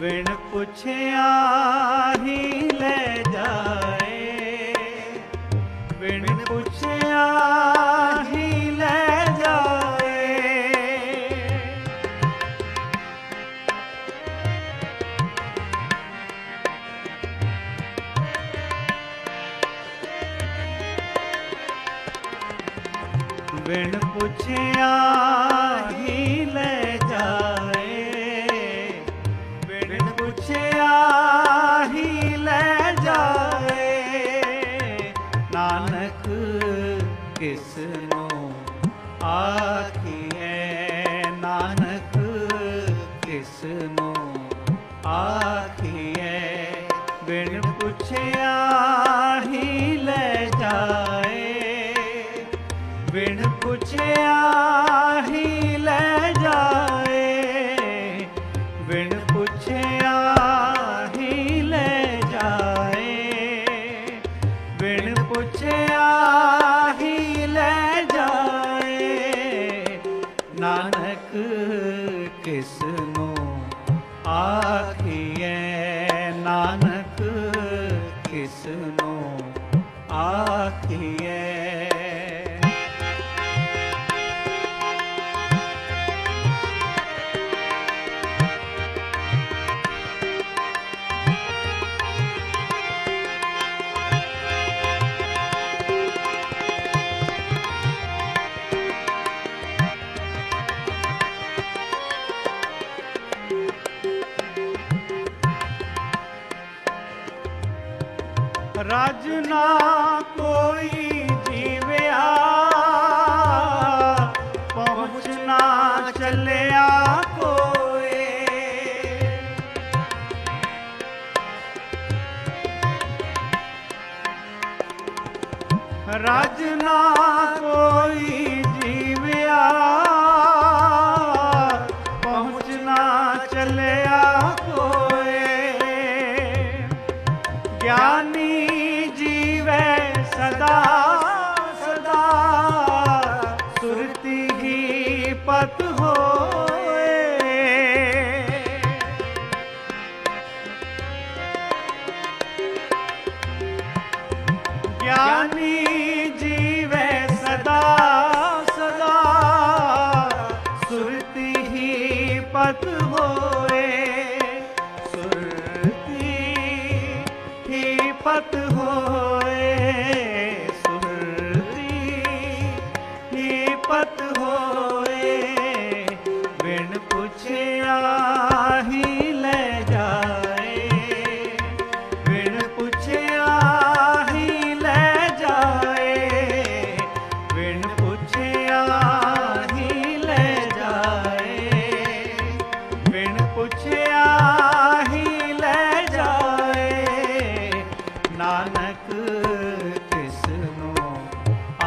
ਬਿਨ ਪੁੱਛਿਆ ਹੀ ਲੈ ਜਾਏ। ਬਿਨ ਪੁੱਛਿਆ ਹੀ ਲੈ ਜਾਏ। ਬਿਨ ਪੁੱਛਿਆ ਹੀ ਲੈ ਬਿਨ ਪੁੱਛਿਆ ਹੀ ਲੈ ਜਾਏ। ਬਿਨ ਪੁੱਛਿਆ ਹੀ ਲੈ ਜਾਏ। ਬਿਨ ਪੁੱਛਿਆ ਹੀ ਲੈ ਜਾਏ। ਬਿਨ ਪੁੱਛਿਆ ਹੀ ਲੈ ਜਾਏ। ਨਾਨਕ ਕਿਸ ਨੂੰ ਆਖੀਏ ਰਜ ਨਾ ਕੋਈ ਜੀਵਿਆ। ਪਹੁੰਚ ਨਾ ਚੱਲਿਆ ਕੋਏ। ਰਜ ਨਾ ਕੋਈ ਜੀਵਿਆ। ਪਹੁੰਚ ਨਾ ਚੱਲਿਆ ਕੋਏ। ਗਿਆਨੀ ਜੀਵੈ ਸਦਾ ਸਦਾ। ਸੁਰਤੀ ਹੀ ਪਤ ਹੋਏ। ਗਿਆਨੀ ਜੀਵੈ ਸਦਾ ਸਦਾ। ਸੁਰਤੀ ਹੀ ਪਤ ਹੋਏ।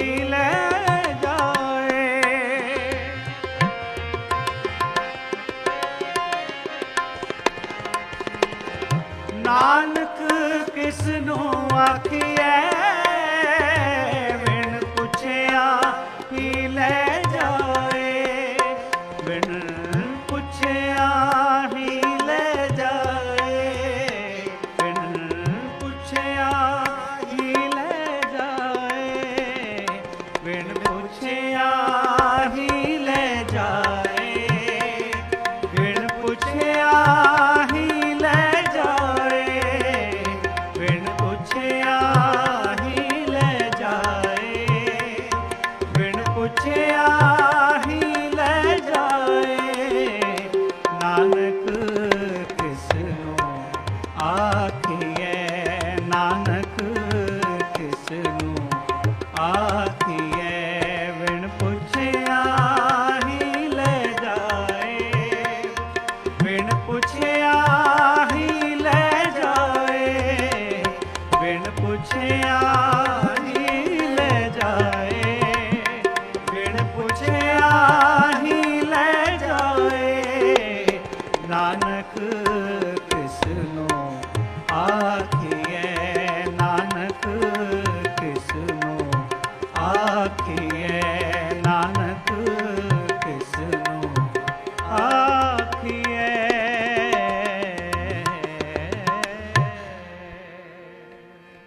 ਲੈ ਜਾਏ। ਨਾਨਕ ਕਿਸ ਨੂੰ ਆਖੀ ਨਾਨਕ